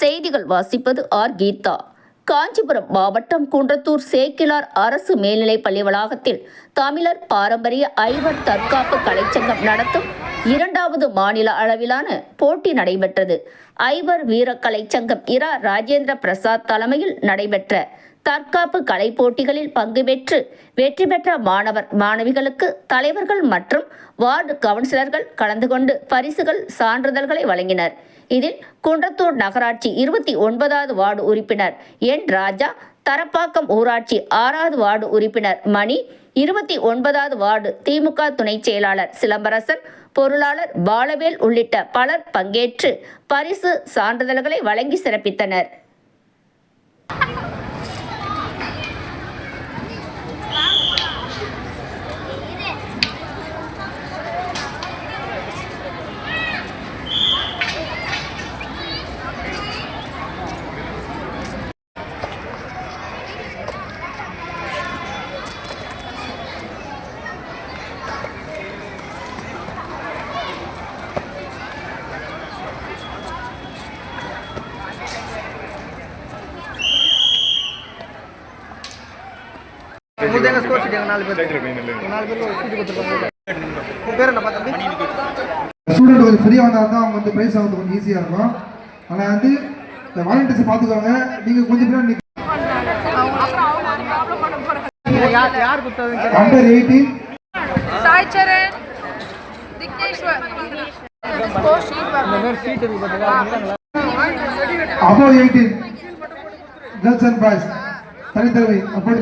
செய்திகள் வாசிப்பது ஆர். கீதா. காஞ்சிபுரம் மாவட்டம் குன்றத்தூர் சேக்கிலார் அரசு மேல்நிலைப் பள்ளி வளாகத்தில் தமிழர் பாரம்பரிய ஐவர் தற்காப்பு கலைச்சங்கம் நடத்தும் இரண்டாவது மாநில அளவிலான போட்டி நடைபெற்றது. ஐவர் வீர கலைச்சங்கம் இரா. ராஜேந்திர பிரசாத் தலைமையில் நடைபெற்ற தற்காப்பு கலை போட்டிகளில் பங்கு பெற்று வெற்றி பெற்ற மாணவர் மாணவிகளுக்கு தலைவர்கள் மற்றும் வார்டு கவுன்சிலர்கள் கலந்து கொண்டு பரிசுகள் சான்றிதழ்களை வழங்கினர். இதில் குன்றத்தூர் நகராட்சி இருபத்தி ஒன்பதாவது வார்டு உறுப்பினர் என் ராஜா தரப்பாக்கம் ஊராட்சி ஆறாவது வார்டு உறுப்பினர் மணி இருபத்தி ஒன்பதாவது வார்டு திமுக துணைச் செயலாளர் சிலம்பரசன் பொருளாளர் பாலவேல் உள்ளிட்ட பலர் பங்கேற்று பரிசு சான்றிதழ்களை வழங்கி சிறப்பித்தனர். உங்களுக்கு நாலு பேர்? நாலு பேர் ஸ்டூடெண்ட் கொஞ்சம் ஃப்ரீயாக வந்தால் தான் அவங்க வந்து ப்ரைஸ் ஆகிறது கொஞ்சம் ஈஸியாக இருக்கும். ஆனால் வந்து இந்த வாலண்டியர்ஸ் பார்த்துக்கோங்க. நீங்கள் கொஞ்சம் பேர் யார் eighteen Sai Charan Vigneshwar. Eighteen girls and boys தனித்தலைமை அப்படி